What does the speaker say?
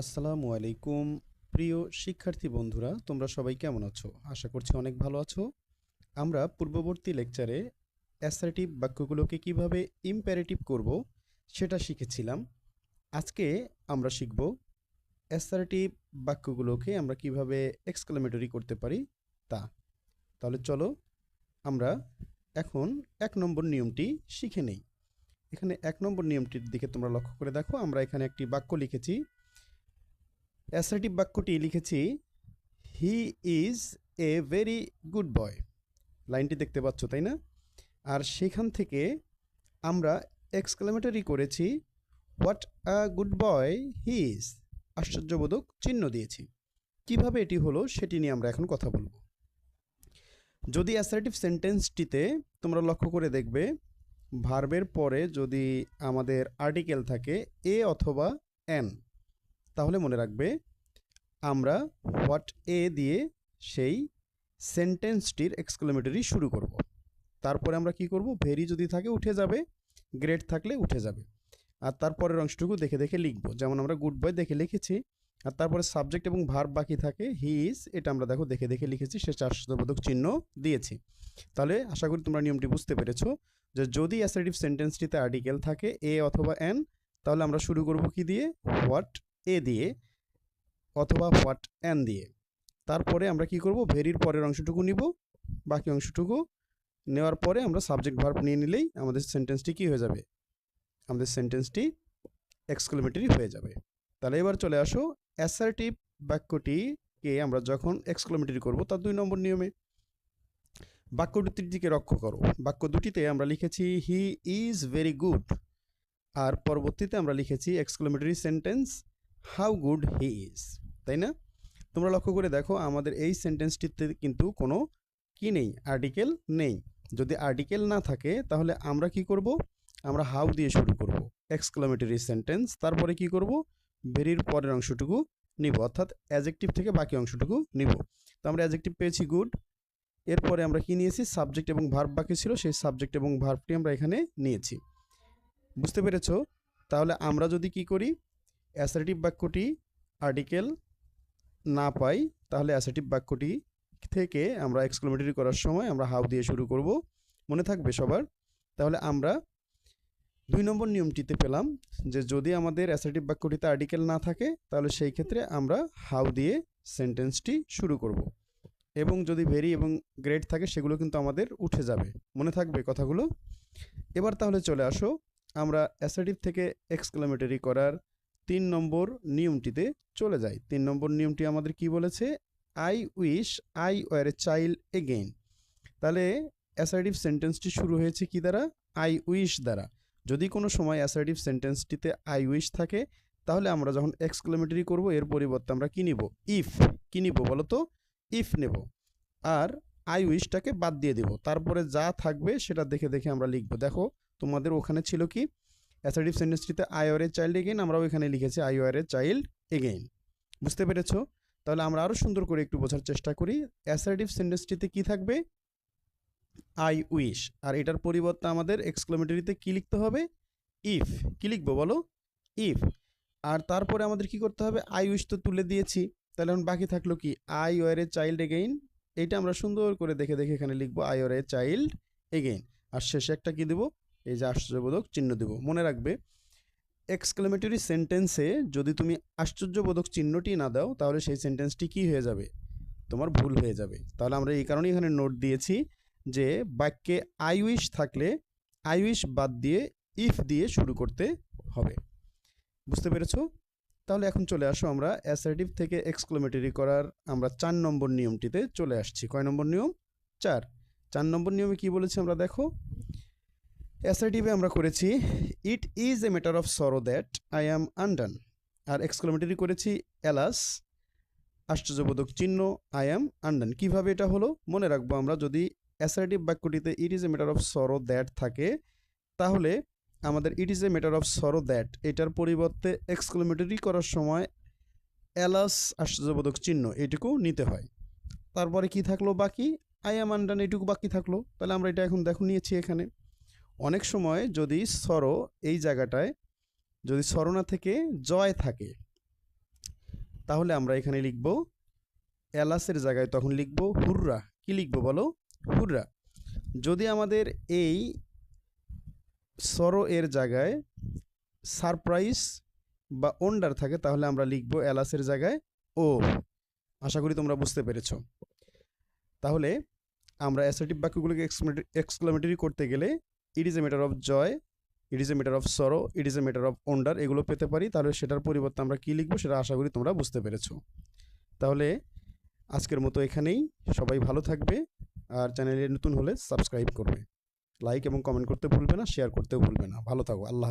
আসসালামু আলাইকুম। প্রিয় শিক্ষার্থী বন্ধুরা, তোমরা সবাই কেমন আছো? আশা করছি অনেক ভালো আছো। আমরা পূর্ববর্তী লেকচারে অ্যাসারেটিভ বাক্যগুলোকে কীভাবে ইম্প্যারেটিভ করব সেটা শিখেছিলাম। আজকে আমরা শিখব অ্যাসার্টিভ বাক্যগুলোকে আমরা কীভাবে এক্সক্লেমেটরি করতে পারি তা। তাহলে চলো, আমরা এখন এক নম্বর নিয়মটি শিখে নেই। এখানে এক নম্বর নিয়মটির দিকে তোমরা লক্ষ্য করে দেখো, আমরা এখানে একটি বাক্য লিখেছি অ্যাসার্টিভ বাক্যটি লিখেছি he is a very good boy লাইনটি দেখতে পাচ্ছ, তাই না? আর সেখান থেকে আমরা এক্সক্লেমেটরি করেছি what a good boy he is আশ্চর্যবোধক চিহ্ন দিয়েছি। কীভাবে এটি হলো সেটি নিয়ে আমরা এখন কথা বলব। যদি অ্যাসার্টিভ সেন্টেন্সটিতে তোমরা লক্ষ্য করে দেখবে, ভার্বের পরে যদি আমাদের আর্টিকেল থাকে, এ অথবা এন তাহলে মনে রাখবে, আমরা হোয়াট এ দিয়ে সেই সেন্টেন্সটির এক্সক্লেমেটরি শুরু করব। তারপরে আমরা কি করব? ভেরি যদি থাকে উঠে যাবে গ্রেট থাকলে উঠে যাবে। আর তারপরের অংশটুকু দেখে দেখে লিখব। যেমন আমরা গুড বয় দেখে লিখেছি, আর তারপরে সাবজেক্ট এবং ভার বাকি থাকে হি ইজ এটা আমরা দেখো দেখে দেখে লিখেছি, সে চারশোবোধক চিহ্ন দিয়েছি। তাহলে আশা করি তোমরা নিয়মটি বুঝতে পেরেছ যে যদি অ্যাসার্টিভ সেন্টেন্সটিতে আর্টিকেল থাকে এ অথবা এন তাহলে আমরা শুরু করব কি দিয়ে? হোয়াট এ দিয়ে অথবা হোয়াট অ্যান দিয়ে। তারপরে আমরা কি করব? ভেরির পরের অংশটুকু নিব। বাকি অংশটুকু নেওয়ার পরে আমরা সাবজেক্ট ভার্ব নিয়ে নিলেই আমাদের সেন্টেন্সটি কি হয়ে যাবে? আমাদের সেন্টেন্সটি এক্সক্লেমেটরি হয়ে যাবে। তাহলে এবার চলে আসো। অ্যাসার্টিভ বাক্যটিকে আমরা যখন এক্সক্লেমেটরি করব তার দুই নম্বর নিয়মে। বাক্য দুটির দিকে লক্ষ্য করো। বাক্য দুটিতে আমরা লিখেছি হি ইজ ভেরি গুড আর পরবর্তীতে আমরা লিখেছি exclamatory sentence how good he is, তাই না? তোমরা লক্ষ্য করে দেখো, আমাদের এই সেন্টেন্সটিতে কিন্তু কোনো কি নেই, আর্টিকেল নেই। যদি আর্টিকেল না থাকে, তাহলে আমরা কি করব? আমরা হাউ দিয়ে শুরু করব, এক্সক্লেমেটরি সেন্টেন্স। তারপরে কি করব? ভেরির পরের অংশটুকু নিব, অর্থাৎ অ্যাজেক্টিভ থেকে বাকি অংশটুকু নিব। তো আমরা অ্যাজেক্টিভ পেয়েছি গুড। এরপরে আমরা কি নিয়েছি? সাবজেক্ট এবং ভার্ব বাকি ছিল, সেই সাবজেক্ট এবং ভার্বটি আমরা এখানে নিয়েছি। বুঝতে পেরেছ? তাহলে আমরা যদি কি করি? অ্যাসার্টিভ বাক্যটি আর্টিকেল না পাই, তাহলে অ্যাসার্টিভ বাক্যটি থেকে আমরা এক্সক্লেমেটরি করার সময় আমরা হাউ দিয়ে শুরু করব। মনে থাকবে সবার? তাহলে আমরা দুই নম্বর নিয়মটিতে পেলাম যে যদি আমাদের অ্যাসার্টিভ বাক্যটিতে আর্টিকেল না থাকে, তাহলে সেই ক্ষেত্রে আমরা হাউ দিয়ে সেন্টেন্সটি শুরু করব। এবং যদি ভেরি এবং গ্রেড থাকে, সেগুলো কিন্তু আমাদের উঠে যাবে। মনে থাকবে কথাগুলো? এবার তাহলে চলে আসো। আমরা অ্যাসার্টিভ থেকে এক্সক্লেমেটরি করার তিন নম্বর নিয়মটিতে চলে যাই তিন নম্বর নিয়মটি আমাদের কি বলেছে? I wish I were a child again তাহলে অ্যাসার্টিভ সেন্টেন্সটি শুরু হয়েছে কি দ্বারা? আই উইশ দ্বারা। যদি কোনো সময় অ্যাসার্টিভ সেন্টেন্সটিতে আই উইশ থাকে, তাহলে আমরা যখন এক্সক্লেমেটরি করব, এর পরিবর্তে আমরা কি নিব? ইফ কি নিব বলো তো? ইফ নেব। আর আই উইশটাকে বাদ দিয়ে দেব। তারপরে যা থাকবে সেটা দেখে দেখে আমরা লিখব। দেখো, তোমাদের ওখানে ছিল কি? Assertive সেন্টেন্সটিতে I were a child again আমরাও এখানে লিখেছি I were a child again বুঝতে পেরেছ? তাহলে আমরা আরও সুন্দর করে একটু বোঝার চেষ্টা করি। অ্যাসার্টিভ সেন্টেন্সটিতে কি থাকবে? আই উইশ আর এটার পরিবর্তে আমাদের এক্সক্লেমেটরিতে কি লিখতে হবে? ইফ কি লিখব বলো? ইফ আর তারপরে আমাদের কি করতে হবে? আই উইশ তো তুলে দিয়েছি। তাহলে এখন বাকি থাকল কি? I were a child again এইটা আমরা সুন্দর করে দেখে দেখে এখানে লিখব I were a child again আর শেষে একটা কি দেবো? এই যে আশ্চর্যবোধক চিহ্ন দেব। মনে রাখবে এক্সক্লেমেটরি সেন্টেন্সে যদি তুমি আশ্চর্যবোধক চিহ্নটি না দাও, তাহলে সেই সেন্টেন্সটি কি হয়ে যাবে? তোমার ভুল হয়ে যাবে। তাহলে আমরা এই কারণেই এখানে নোট দিয়েছি যে বাক্যে আই উইশ থাকলে আই উইশ বাদ দিয়ে ইফ দিয়ে শুরু করতে হবে। বুঝতে পেরেছ? তাহলে এখন চলে আসো আমরা অ্যাসার্টিভ থেকে এক্সক্লেমেটরি করার আমরা চার নম্বর নিয়মটিতে চলে আসছি। কয় নম্বর নিয়ম? চার। চার নম্বর নিয়মে কি বলেছি আমরা দেখো? অ্যাসার্টিভে আমরা করেছি it is a matter of sorrow that I am undone R exclamatory করেছি অ্যালাস আশ্চর্যবোধক চিহ্ন আই অ্যাম আনডান কীভাবে এটা হলো? মনে রাখব আমরা, যদি assertive বাক্যটিতে it is a matter of sorrow that থাকে, তাহলে আমাদের it is a matter of sorrow that এটার পরিবর্তে এক্সক্লেমেটরি করার সময় অ্যালাস আশ্চর্যবোধক চিহ্ন, এটুকু নিতে হয়। তারপরে কি থাকল বাকি? আই অ্যাম আনডান এটুকু বাকি থাকল। তাহলে আমরা এটা এখন দেখো, নিয়েছি এখানে। অনেক সময় যদি সরো এই জায়গাটায়, যদি সরনা থেকে জয় থাকে, তাহলে আমরা এখানে লিখব এলাসের জায়গায়, তখন লিখব হুররা। কি লিখব বলো? হুররা। যদি আমাদের এই সরো এর জায়গায় সারপ্রাইজ বা ওন্ডার থাকে, তাহলে আমরা লিখব এলাসের জায়গায় ও। আশা করি তোমরা বুঝতে পেরেছ। তাহলে আমরা অ্যাসার্টিভ বাক্যগুলোকে এক্সক্লামেটরি করতে গেলে it is a matter of joy it is a matter of sorrow it is a matter of wonder এগুলো পেতে পারি, তাহলে সেটার পরিবর্তে আমরা কী লিখব সেটা আশা করি তোমরা বুঝতে পেরেছ। তাহলে আজকের মতো এখানেই, সবাই ভালো থাকবে আর চ্যানেলে নতুন হলে সাবস্ক্রাইব করবে। লাইক এবং কমেন্ট করতে ভুলবে না, শেয়ার করতেও ভুলবে না। ভালো থাকো, আল্লাহ